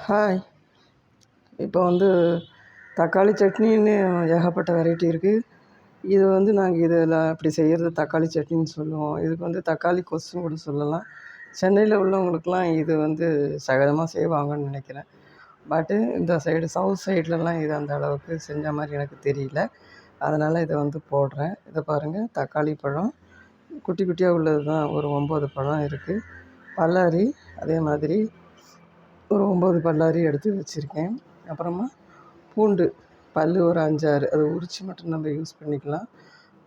Hi. இப்போ வந்து தக்காளி சட்னின்னு ஏகப்பட்ட வெரைட்டி இருக்குது இது வந்து நாங்கள் இதில் இப்படி செய்கிறது தக்காளி சட்னின்னு சொல்லுவோம். இதுக்கு வந்து தக்காளி கொசுன்னு கூட சொல்லலாம். சென்னையில் உள்ளவங்களுக்குலாம் இது வந்து சகஜமாக செய்வாங்கன்னு நினைக்கிறேன். பட்டு இந்த சைடு சவுத் சைட்லலாம் இது அந்த அளவுக்கு செஞ்ச மாதிரி எனக்கு தெரியல. அதனால் இதை வந்து போடுறேன். இதை பாருங்கள் தக்காளி பழம். குட்டி குட்டியாக உள்ளது தான் ஒரு ஒம்பது பழம் இருக்குது பல்லாரி அதே மாதிரி ஒரு ஒம்பது பல்லாரி எடுத்து வச்சுருக்கேன். அப்புறமா பூண்டு பல் ஒரு அஞ்சாறு அதை உரித்து மட்டும் நம்ம யூஸ் பண்ணிக்கலாம்.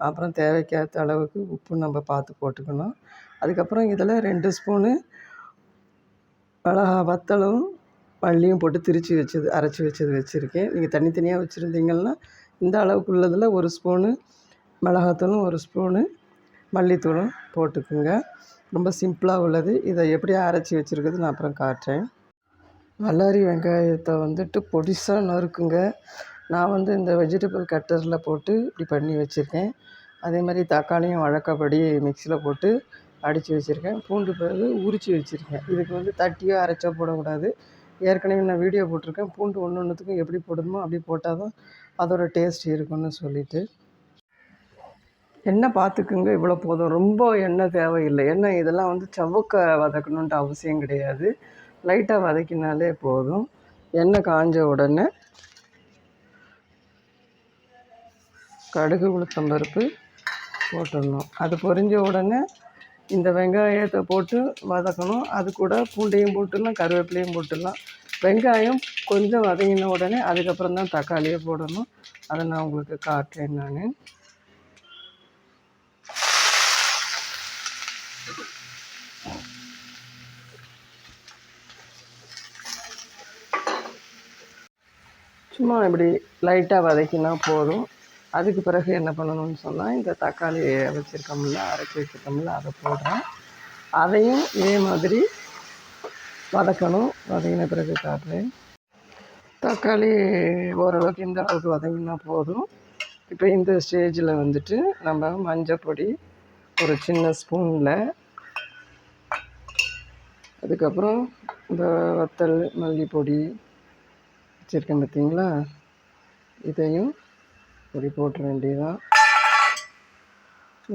அப்புறம் தேவைக்கேற்ற அளவுக்கு உப்பு நம்ம பார்த்து போட்டுக்கணும். அதுக்கப்புறம் இதில் ரெண்டு ஸ்பூனு மிளகா வத்தலும் மல்லியும் போட்டு திரித்து வச்சது அரைச்சி வச்சது வச்சுருக்கேன். நீங்கள் தனித்தனியாக வச்சுருந்தீங்கன்னா இந்த அளவுக்கு உள்ளதில் ஒரு ஸ்பூனு மிளகாத்தூளும் ஒரு ஸ்பூனு மல்லித்தூளும் போட்டுக்குங்க. ரொம்ப சிம்பிளாக உள்ளது. இதை எப்படி அரைச்சி வச்சுருக்குது நான் அப்புறம் காட்டுறேன். வல்லாரி வெங்காயத்தை வந்துட்டு பொடிசாக நறுக்குங்க. நான் வந்து இந்த வெஜிடபிள் கட்டரில் போட்டு இப்படி பண்ணி வச்சுருக்கேன். அதே மாதிரி தக்காளியும் வழக்கப்படி மிக்சியில் போட்டு அடித்து வச்சுருக்கேன். பூண்டு பிறகு உரித்து வச்சுருக்கேன். இதுக்கு வந்து தட்டியோ அரைச்சோ போடக்கூடாது. ஏற்கனவே நான் வீடியோ போட்டிருக்கேன். பூண்டு ஒன்று ஒன்றுத்துக்கும் எப்படி போடணுமோ அப்படி போட்டால் தான் அதோடய டேஸ்ட் இருக்கும்னு சொல்லிவிட்டு எண்ணெய் பார்த்துக்குங்க இவ்வளோ போதும். ரொம்ப எண்ணெய் தேவையில்லை. எண்ணெய் இதெல்லாம் வந்து செவ்வக்க வதக்கணுன்ட்டு அவசியம் கிடையாது. லைட்டாக வதக்கினாலே போதும். எண்ணெய் காஞ்ச உடனே கடுகு உளுத்தம்பருப்பு போட்டுடணும். அது பொரிஞ்ச உடனே இந்த வெங்காயத்தை போட்டு வதக்கணும். அது கூட பூண்டையும் போட்டுடலாம் கருவேப்பிலையும் போட்டுடலாம். வெங்காயம் கொஞ்சம் வதங்கின உடனே அதுக்கப்புறம் தான் தக்காளியை போடணும். அதை நான் உங்களுக்கு காட்டுறேன் நான். சும்மா இப்படி லைட்டாக வதக்கினா போதும். அதுக்கு பிறகு என்ன பண்ணணும்னு சொன்னால் இந்த தக்காளி வச்சுருக்கோம்ல அரைச்சி வச்சுருக்கோம்ல அதை போடுறேன். அதையும் இதே மாதிரி வதக்கணும். வதங்கின பிறகு காட்டுறேன். தக்காளி ஓரளவுக்கு இந்த அளவுக்கு வதங்கினா போதும். இப்போ இந்த ஸ்டேஜில் வந்துட்டு நம்ம மஞ்சள் பொடி ஒரு சின்ன ஸ்பூனில் அதுக்கப்புறம் இந்த வத்தல் மல்லிப்பொடி வச்சுருக்கேன் பார்த்தீங்களா இதையும் பொடி போட்டுற வேண்டியதான்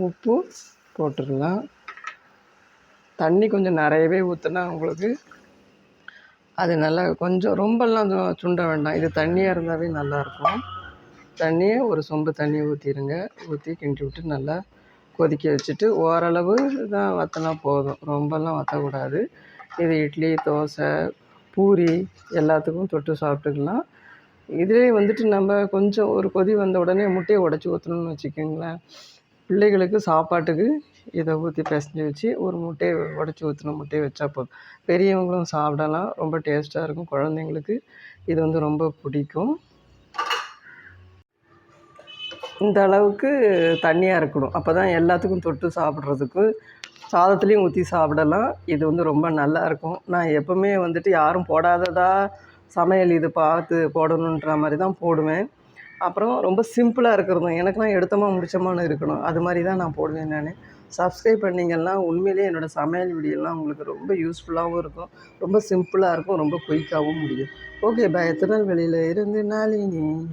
உப்பு போட்டுடலாம். தண்ணி கொஞ்சம் நிறையவே ஊற்றுனா உங்களுக்கு அது நல்லா கொஞ்சம் ரொம்பலாம் சுண்ட வேண்டாம். இது தண்ணியாக இருந்தாவே நல்லாயிருக்கும். தண்ணியை ஒரு சொம்பு தண்ணி ஊற்றிடுங்க ஊற்றி கிண்டி விட்டு நல்லா கொதிக்க வச்சுட்டு ஓரளவு தான் வற்றினா போதும். ரொம்பலாம் வற்றக்கூடாது இது இட்லி தோசை பூரி எல்லாத்துக்கும் தொட்டு சாப்பிட்டுக்கலாம். இதிலே வந்துட்டு நம்ம கொஞ்சம் ஒரு கொதி வந்த உடனே முட்டையை உடச்சி ஊற்றணும்னு வச்சுக்கோங்களேன். பிள்ளைகளுக்கு சாப்பாட்டுக்கு இதை ஊற்றி பிசைஞ்சு வச்சு ஒரு முட்டையை உடச்சி ஊற்றின முட்டையை வச்சா போதும். பெரியவங்களும் சாப்பிடலாம். ரொம்ப டேஸ்ட்டாக இருக்கும் குழந்தைங்களுக்கு. இது வந்து ரொம்ப பிடிக்கும். இந்த அளவுக்கு தண்ணியாக இருக்கணும். அப்போ தான் எல்லாத்துக்கும் தொட்டு சாப்பிட்றதுக்கு சாதத்துலேயும் ஊற்றி சாப்பிடலாம். இது வந்து ரொம்ப நல்லாயிருக்கும் நான் எப்போவுமே வந்துட்டு யாரும் போடாததாக சமையல் இது பார்த்து போடணுன்ற மாதிரி தான் போடுவேன். அப்புறம் ரொம்ப சிம்பிளாக இருக்கிறதும் எனக்குலாம் எடுத்தமா முடிச்சமானு இருக்கணும். அது மாதிரி தான் நான் போடுவேன் நான். சப்ஸ்கிரைப் பண்ணிங்கன்னா உண்மையிலேயே என்னோடய சமையல் வீடியோலாம் உங்களுக்கு ரொம்ப யூஸ்ஃபுல்லாகவும் இருக்கும். ரொம்ப சிம்பிளாக இருக்கும். ரொம்ப குயிக்காகவும் முடியும். ஓகே பாய் வெளியில் இருந்து நாளினி.